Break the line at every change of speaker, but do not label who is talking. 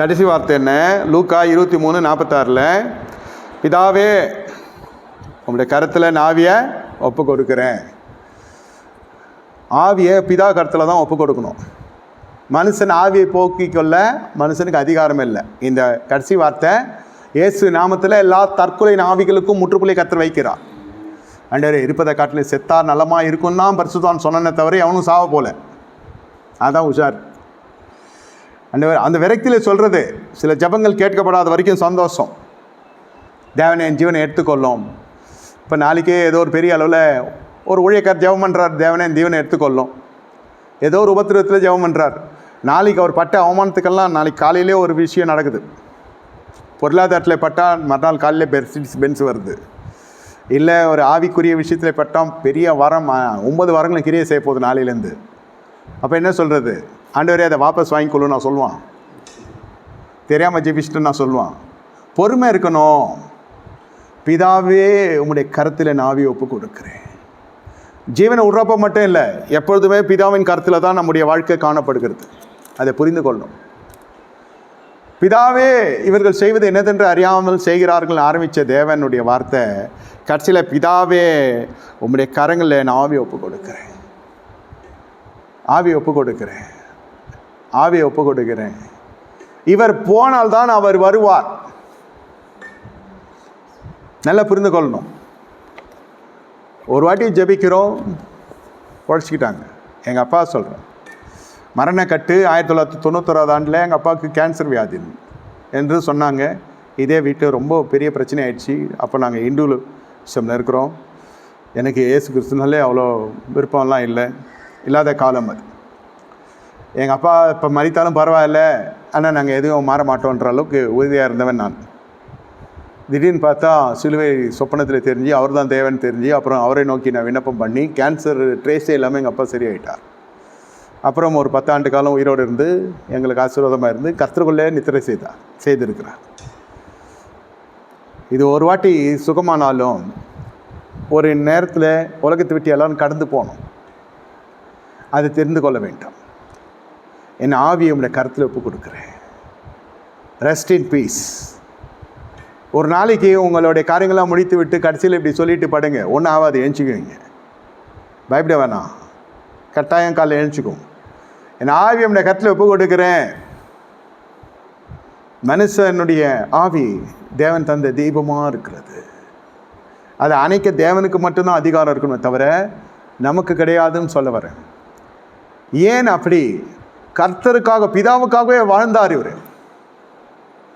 கடைசி வார்த்தை என்ன? லூக்கா இருபத்தி மூணு நாற்பத்தாறில் பிதாவே உங்களுடைய கருத்தில் நாவியை ஒப்பு கொடுக்குறேன் ஆவியை பிதா கருத்தில் தான் ஒப்பு கொடுக்கணும் மனுஷன் ஆவியை போக்கிக்கொள்ள மனுஷனுக்கு அதிகாரம் இல்லை. இந்த கடைசி வார்த்தை இயேசு நாமத்தில் எல்லா தற்கொலை ஆவிகளுக்கும் முற்றுப்புள்ளி கத்தர் வைக்கிறார். அண்டரே இருப்பதை காட்டில் செத்தா நலமாக இருக்கும் தான் பரிசுதான் சொன்னனே தவிர அவனும் சாவ போல. அதான் உஷார். அந்த அந்த விரக்தியில் சொல்கிறது சில ஜபங்கள் கேட்கப்படாத வரைக்கும் சந்தோஷம். தேவனை என் ஜீவனை எடுத்துக்கொள்ளும். இப்போ நாளைக்கே ஏதோ ஒரு பெரிய அளவில் ஒரு ஊழியக்கார் ஜெபம் பண்ணுறார் தேவனை என் ஜீவனை எடுத்துக்கொள்ளும். ஏதோ ஒரு உபத்திரவத்தில் ஜெபம் பண்ணுறார் நாளைக்கு அவர் பட்ட அவமானத்துக்கெல்லாம் நாளைக்கு காலையிலே ஒரு விஷயம் நடக்குது. பொருளாதாரத்தில் பட்டால் மறுநாள் காலையில் பெர்சிடிஸ் பென்ஸ் வருது. இல்லை ஒரு ஆவிக்குரிய விஷயத்தில் பட்டால் பெரிய வரம் ஒன்பது வரங்களை கிரியை செய்ய போகுது நாளையிலேருந்து அப்போ என்ன சொல்கிறது ஆண்டவரே அதை வாபஸ் வாங்கிக்கொள்ளு நான் சொல்லுவான். தெரியாமல் ஜெபிச்சுட்டு நான் சொல்லுவான். பொறுமை இருக்கணும். பிதாவே உங்களுடைய கருத்தில் நாவி ஒப்பு கொடுக்குறேன். ஜீவனை விட்றப்ப மட்டும் இல்லை எப்பொழுதுமே பிதாவின் கருத்தில் தான் நம்முடைய வாழ்க்கை காணப்படுகிறது. அதை புரிந்து கொள்ளணும். பிதாவே இவர்கள் செய்வது என்னதென்று அறியாமல் செய்கிறார்கள் ஆரம்பித்த தேவனுடைய வார்த்தை கடைசியில் பிதாவே உம்முடைய கரங்களில் நான் ஆவி ஒப்பு கொடுக்குறேன். ஆவி ஒப்பு கொடுக்குறேன். ஆவியை ஒப்பு கொடுக்கிறேன் இவர் போனால்தான் அவர் வருவார். நல்லா புரிந்து கொள்ளணும் ஒரு வாட்டி ஜெபிக்கிறோம் உழைச்சிக்கிட்டாங்க. எங்கள் அப்பா சொல்கிறேன் மரணக்கட்டு ஆயிரத்தி தொள்ளாயிரத்தி தொண்ணூத்தொராது ஆண்டில் எங்கள் அப்பாவுக்கு கேன்சர் வியாதி என்று சொன்னாங்க. இதே வீட்டு ரொம்ப பெரிய பிரச்சனை ஆயிடுச்சு. அப்போ நாங்கள் இந்துவிசமில் இருக்கிறோம். எனக்கு ஏசு கிறிஸ்துனாலே அவ்வளோ விருப்பம்லாம் இல்லை. இல்லாத காலம் அது. எங்கள் அப்பா இப்போ மறித்தாலும் பரவாயில்ல. ஆனால் நாங்கள் எதுவும் மாற மாட்டோன்ற அளவுக்கு உறுதியாக இருந்தவன் நான். திடீர்னு பார்த்தா சிலுவை சொப்பனத்தில் தெரிஞ்சு அவர் தான் தேவன் தெரிஞ்சு அப்புறம் அவரை நோக்கி நான் விண்ணப்பம் பண்ணி கேன்சர் ட்ரேஸே இல்லாமல் எங்கள் அப்பா சரியாயிட்டார். அப்புறம் ஒரு பத்தாண்டு காலம் உயிரோடு இருந்து எங்களுக்கு ஆசீர்வாதமாக இருந்து கர்த்தருக்குள்ளே நித்திரை செய்தார் செய்திருக்கிறார். இது ஒரு வாட்டி சுகமானாலும் ஒரு நேரத்தில் உலகத்தை விட்டு எல்லாரும் கடந்து போகணும் அதை தெரிந்து கொள்ள வேண்டும். என் ஆவியை உடைய கருத்தில் ஒப்பு கொடுக்குறேன் ரெஸ்ட் இன் பீஸ் ஒரு நாளைக்கு உங்களுடைய காரியங்களாம் முடித்து விட்டு கடைசியில் இப்படி சொல்லிட்டு படுங்க. ஒன்றும் ஆகாது எழுச்சிக்குவீங்க பயப்பட வேணாம். கட்டாயம் காலைல எழுச்சிக்கும் என் ஆவி உடைய கருத்தில் ஒப்பு கொடுக்குறேன் மனுஷனுடைய ஆவி தேவன் தந்த தீபமாக இருக்கிறது. அதை அணைக்க தேவனுக்கு மட்டும்தான் அதிகாரம் இருக்கணுமே தவிர நமக்கு கிடையாதுன்னு சொல்ல வரேன். ஏன் அப்படி? கர்த்தருக்காக பிதாவுக்காகவே வாழ்ந்தார் இவர்.